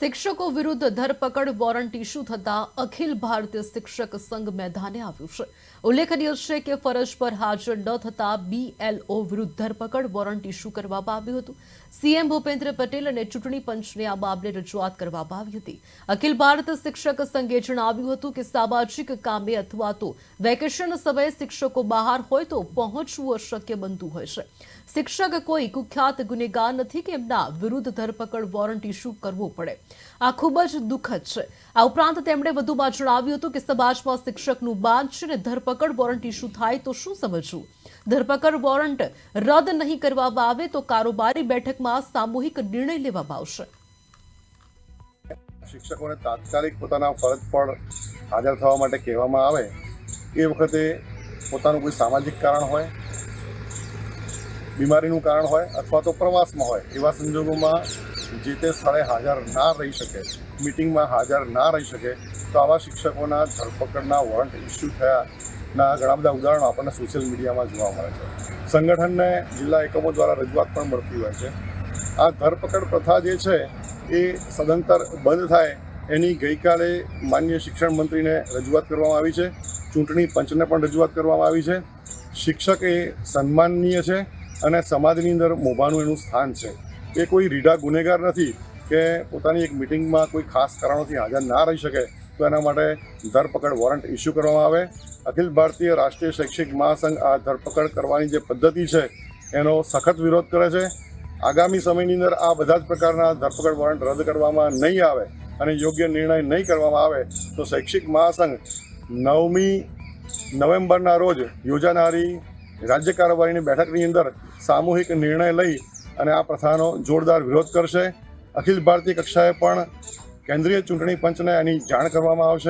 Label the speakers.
Speaker 1: શિક્ષકો વિરુદ્ધ ધરપકડ વોરંટ ઇસ્યુ થતા અખિલ ભારતીય શિક્ષક સંઘ મેદાને આવ્યું છે. ઉલ્લેખનીય છે કે ફરજ પર હાજર ન થતા બીએલઓ વિરુદ્ધ ધરપકડ વોરંટ ઇસ્યુ કરવામાં આવ્યું હતું. સીએમ ભૂપેન્દ્ર પટેલ અને ચૂંટણી પંચને આ મામલે રજૂઆત કરવામાં આવી હતી. અખિલ ભારત શિક્ષક સંઘે જણાવ્યું હતું કે સામાજિક કામે અથવા તો વેકેશન સમયે શિક્ષકો બહાર હોય તો પહોંચવું અશક્ય બનતું હોય છે. શિક્ષક કોઈ કુખ્યાત ગુનેગાર નથી કે એમના વિરુદ્ધ ધરપકડ વોરંટ ઇસ્યુ કરવો પડે. આ ખૂબ જ દુઃખદ છે. આ ઉપરાંત તેમણે વધુમાં જણાવ્યું હતું કે સમાજમાં શિક્ષકનું માન છે ને ધરપકડ વોરંટ ઇસ્યુ થાય તો શું સમજવું? ધરપકડ વોરંટ રદ નહીં કરવામાં આવે તો કારોબારી બેઠકમાં સામૂહિક નિર્ણય લેવામાં આવશે.
Speaker 2: શિક્ષકોને તાત્કાલિક પોતાના ફરજ પર હાજર થવા માટે કહેવામાં આવે એ વખતે પોતાનું કોઈ સામાજિક કારણ હોય બીમારીનું કારણ હોય અથવા તો પ્રવાસમાં હોય, એવા સંજોગોમાં જે તે સ્થળે હાજર ના રહી શકે, મિટિંગમાં હાજર ના રહી શકે, તો આવા શિક્ષકોના ધરપકડના વોરંટ ઇસ્યુ થયાના ઘણા બધા ઉદાહરણો આપણને સોશિયલ મીડિયામાં જોવા મળે છે. સંગઠનને જિલ્લા એકમો દ્વારા રજૂઆત પણ મળતી હોય છે. આ ધરપકડ પ્રથા જે છે, એ સદંતર બંધ થાય એની ગઈકાલે માન્ય શિક્ષણ મંત્રીને રજૂઆત કરવામાં આવી છે. ચૂંટણી પંચને પણ રજૂઆત કરવામાં આવી છે. શિક્ષક એ સન્માનનીય છે. અને સમાજની અંદર મોભાનું એનું સ્થાન છે. એ કોઈ રીઢા ગુનેગાર નથી કે પોતાની એક મિટિંગમાં કોઈ ખાસ કારણોથી હાજર ના રહી શકે, તો એના માટે ધરપકડ વોરંટ ઇસ્યુ કરવામાં આવે. અખિલ ભારતીય રાષ્ટ્રીય શૈક્ષિક મહાસંઘ આ ધરપકડ કરવાની જે પદ્ધતિ છે, એનો સખત વિરોધ કરે છે. આગામી સમયની અંદર આ બધા જ પ્રકારના ધરપકડ વોરંટ રદ કરવામાં નહીં આવે અને યોગ્ય નિર્ણય નહીં કરવામાં આવે, તો શૈક્ષિક મહાસંઘ નવમી નવેમ્બરના રોજ યોજાનારી રાજ્ય કારોબારીની બેઠકની અંદર સામૂહિક નિર્ણય લઈ અને આ પ્રથાનો જોરદાર વિરોધ કરશે. અખિલ ભારતીય કક્ષાએ પણ કેન્દ્રીય ચૂંટણી પંચને એની જાણ કરવામાં આવશે.